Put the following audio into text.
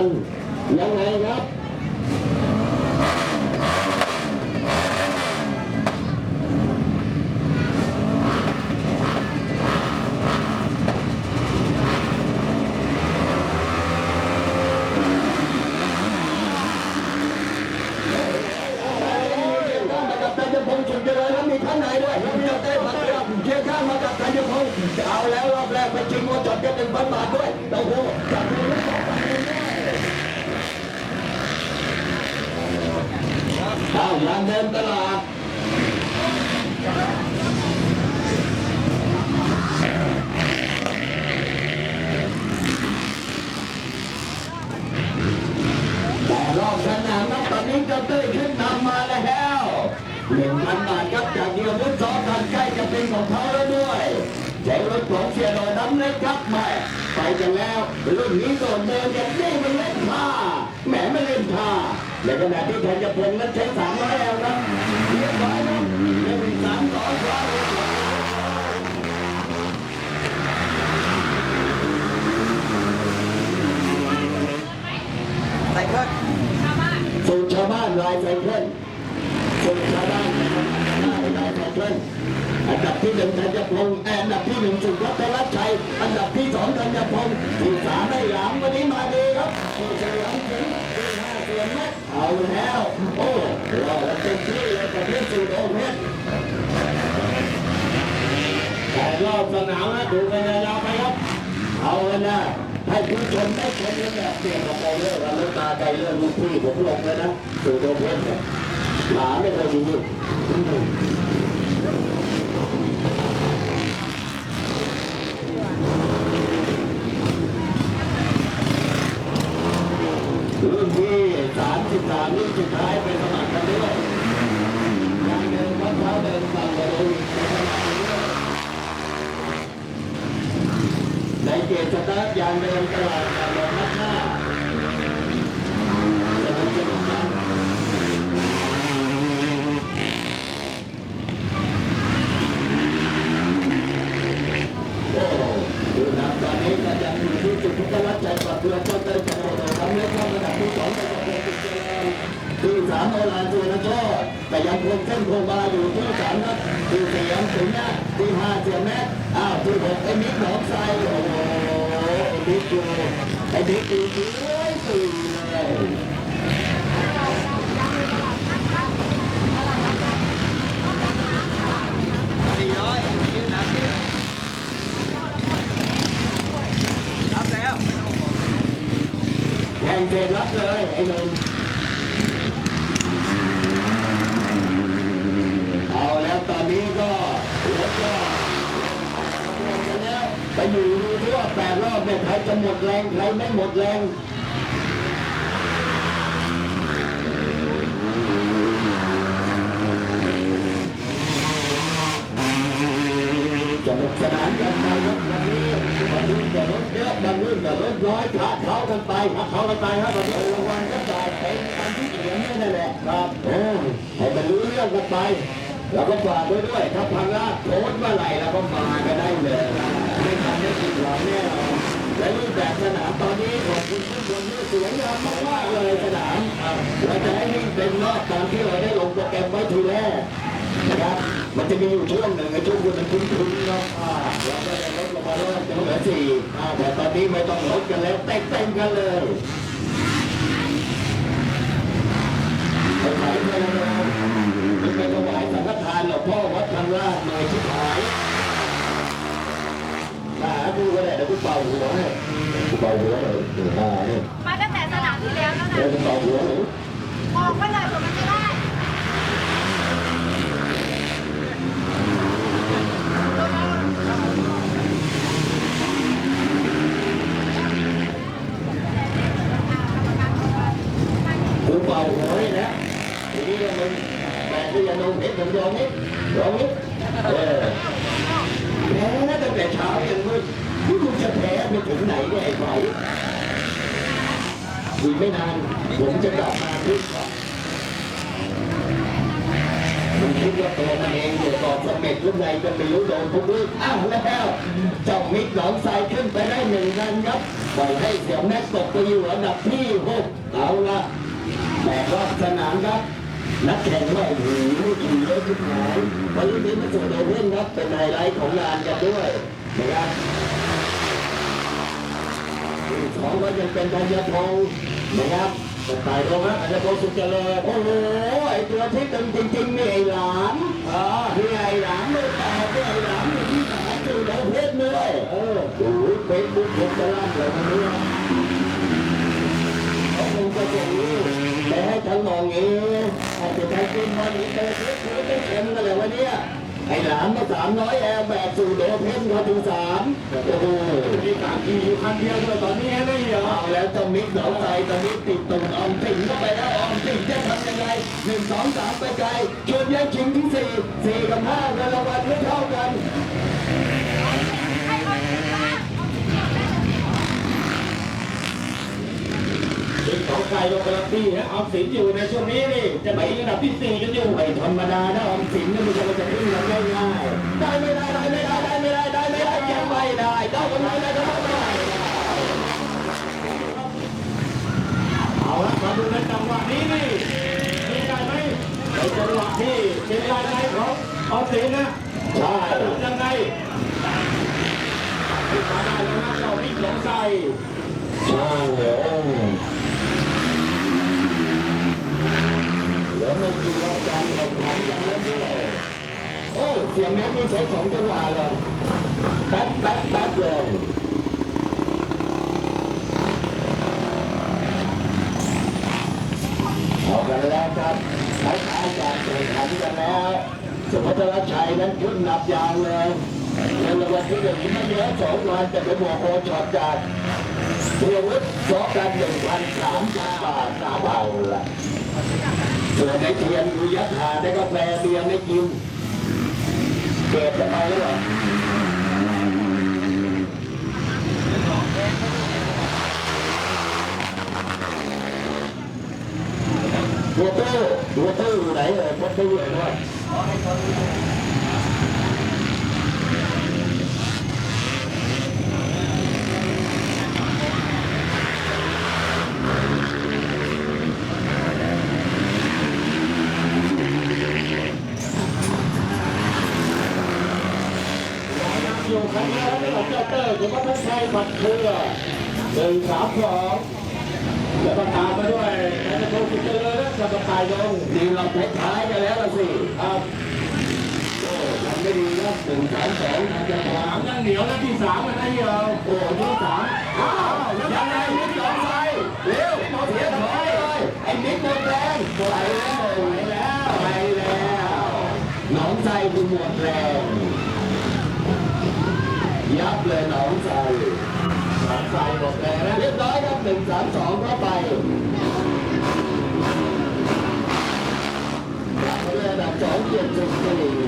กันยังไงครับมากับธัญพงจุดเจริญแล้วมีข้างในด้วยแล้วมีเต้มาเที่ยวเจ้ามากับธัญพงศ์เอาแล้วรอบแรกไปชิงว่าจอดกันหนึ่งพันบาทด้วยโอ้โหจับมือลูกสองพันด้วย เอาอย่างเดินตลาดแต่รอบสนามนับตอนนี้เจ้าเต้ยขึ้นนำมาแล้วหนึ่งพันบาทครับจากเดียวรุ่นสองทันใกล้จะเป็นของเขาแล้วด้วยใช้รถของเสียโดยน้ำเล็กครับแม่ไปกันแล้วรุ่นนี้โดดเดินอย่างนี้มันเล่นท่าแหมไม่เล่นท่า ในขณะที่ธัญพงศ์นั้นใช้สามร้อยแอลนะเรียบร้อยนะเรียบสามสองครับใส่เพิ่มสูตรชาวบ้านลายไซเคิลสูตรชาวบ้านนะครับลายไซเคิลอันดับที่หนึ่งธัญพงศ์อันดับที่หนึ่งสุรัตนชัย อันดับที่สองธัญพงศ์ที่สามได้หลังวันนี้มาดีครับที่เฉลิมถึงที่ห้าส่วนเม็ดเอาแล้ว โอ้รอแล้วเต็มที่เลยกับที่สูตรโอเพชรแต่รอบสนามนะดูกันยาวๆไปครับ เอาเลยนะให้ผู้ชมได้ชมแล้วแบบเปลี่ยนกับโปรเลอร์แล้วตาใจเรื่องลูกพี่ผมลงเลยนะสูตรโอเพชรเนี่ยหมาไม่เคยดูรุ่นที่สาม สิบสามรุ่นสุดท้ายไปสมัครกันด้วยยังเดินวัดเท้าเดินสั่งกันเลยในเกตสตาร์ทยางเดินตลาดการลงนัดหน้าจะทำจะทำกันโอ้ดูนะตอนนี้ก็ยังอยู่ที่จุดทุกวัดใจปัดเพื่อเจ้าเตยจังหวัดทำเล็กข้าระดับที่สองไปกับเพื่อนติดเจริ ญที่สามโอลานตัวนะชอบแต่ยังคงเส้นคงมาอยู่ที่สามนัดที่สี่ยังถึงนะที่ห้าเสียแม็กอ้าวที่หกไอ้มิกหนองทรายโอ้โหไอ้มิกอยู่ไอ้มิกอยู่ที่เลยสี่เลยรับแล้วแข่งเสร็จรับเลยไอ้หนุ่มเอาแล้วตอ นี้ก็รถก็ไปอยู่ดูที่ว่าแปดรอบเนี่ยใครจะหมดแรงใครไม่หมดแรงสนุกสนานกันไปครับวันนี้วันนี้จะรถเยอะบางรุ่นจะรถน้อยพระเขากันไปพระเขากันไปครับวันนี้รางวัลก็จ่ายเป็นอันที่เขียนนี่นั่นแหละครับเออให้มันรู้เรื่องกันไป เราก็ฝากไว้ด้วยถ้าพังลาดโพสต์เมื่อไหร่เราก็มากันได้เลยไม่ทำได้ผิดหวังแน่นอนและรูปแบบสนามตอนนี้ขอบคุณทุกคนที่สวยงามมากๆเลยสนามเราจะให้นี่เป็นรอบตามที่เราได้ลงโปรแกรมไว้ทีแรกนะครับมันจะมีอยู่ช่วงหนึ่งไอ้ช่วงคุณมันคุ้นๆเนาะเราก็ได้ลดลงมาเรื่อยจนเหลือสี่แต่ตอนนี้ไม่ต้องลดกันแล้วเต็มๆกันเลยไปไหนไปแล้วไม่ไปถวายสังฆทานหรอกพ่อวัดทางลาดหน่อยชิบหายมาหากูก็ได้เดี๋ยวกูเป่าหัวให้กูเป่าหัวเลยเดี๋ยวมาเนี่ยมาตั้งแต่สนามที่แล้วแล้วเดี๋ยวนะกูเป่าหัวเลยออกมาเลยเผื่อมันจะได้ กูเป่าหัวให้นะทีนี้ก็มึงแต่ที่จะลงเพชรผมยอมนิดยอมนิดเออแพ้ตั้งแต่เช้ายันมืดที่มึงจะแพ้ไป ถึงไหนเนี่ยไอ้ไหวอีกไม่นาน ผมจะกลับมาที่ก่อนมึงคิดว่าตัวมันเองอยู่ก่อนสมเม็ดลูกในจะไปรู้โดนทุกลูกอ้าวแล้วเจ้ามิกหนองทรายขึ้นไปได้หนึ่งกันครับปล่อยให้เสี่ยวแม็กตกไปอยู่อันดับที่หกเอาละแบกรอบสนามครับนักแข่งว่าโอ้โหขี่เยอะขึ้นหายวันนี้มาสู่โดเพ่นครับเป็นไฮไลท์ของงานกันด้วยนะครับ สองก็ยังเป็นธัญพงศ์นะครับสไตล์โรงนะธัญพงศ์สุขเจริญโอ้โหไอตัวที่ตึงจริงๆนี่ไอหลานอ่าที่ไอหลานไม่แตกที่ไอหลานอยู่ที่สามสู่โดเพ่นเลยเออโอ้โหเฟซบุ๊กผมจะลั่นเลยวันนี้เขาคงจะส่งลูกไปให้ทั้งมองเองอาจจะใช้กินวันนี้เตะเทปเทปเต็มกันเลยวันเนี้ย ไอ้หลานมาสามร้อยแอร์แบบสู่โดเพ่นมาถึงสามโอ้โหมีสามทีอยู่คันเดียวด้วยตอนนี้ไม่เหรอเอาแล้วจะมิกหนองใจตอนนี้ติดตุ่มออมสิงเข้าไปแล้วออมสิงจะทำยังไงหนึ่งสองสามไปไกลชวนแย่งชิงที่สี่สี่กับห้าเงินรางวัลไม่เท่า เป็นของใครลงการันตีฮะออมสินอยู่ในช่วงนี้นี่จะไปอันดับที่สี่กันอยู่ไม่ธรรมดานะออมสินนี่มันจะมาจะขึ้นกันง่ายๆได้ไม่ได้ได้ไม่ได้ได้ไม่ได้ได้ไม่ได้ยังไม่ได้ได้ก็ไม่ได้ก็ไม่ได้เอาละมาดูในจังหวะนี้นี่มีได้ไหมในจังหวะที่เป็นรายได้ของออมสินนะใช่ยังไงมาได้แล้วนะเจ้าบิ๊กหลงใส่ใช่เลยแล้วไม่กินรอบการแข่งขันอย่างนั้นด้วยโอ้เสียงนี้นมีใช้สองจังหวะเลยแป๊บแป๊บแป๊บเลยเอากันแล้วครับท้ายๆการแข่งขันกันแล้วสุทรชัยนั้นขึ้นนับยาวเลยในรางวัลที่หนึ่งไม่เยอะสองวันแต่เป็นหัวโคช็อตจากเทียวุฒิสองกันหนึ่งพันสามสิบบาทสามเบาละ ส่วนในเทียนดูยัดหาได้กาแฟเบียร์ไม่กิน เก็บจะไปหรือเปล่าตัวตู้ตัวตู้อยู่ไหนเอ่ยตัวตู้อยู่ไหนวะ อยู่คันนี้แล้วนี่ของเจ้าเตอร์คุณวัฒนชัยบัตรเครือหนึ่งสามสองแล้วก็ตามมาด้วยนายโทสุเจริญและสัตตายงดีเราท้ายกันแล้วล่ะสิครับโอ้ทำไม่ดีนะหนึ่งสามสองทำจะสามยังเหนียวนะที่สามมันได้เหรอโอ้ที่สามอ้าวยังไง ยับเลยน้องใจหนองใจหมดเลยนะเรียบร้อยครับหนึ่งสามสองเข้าไปกลับมาเลยอันบสองเจ็ดจุดสี่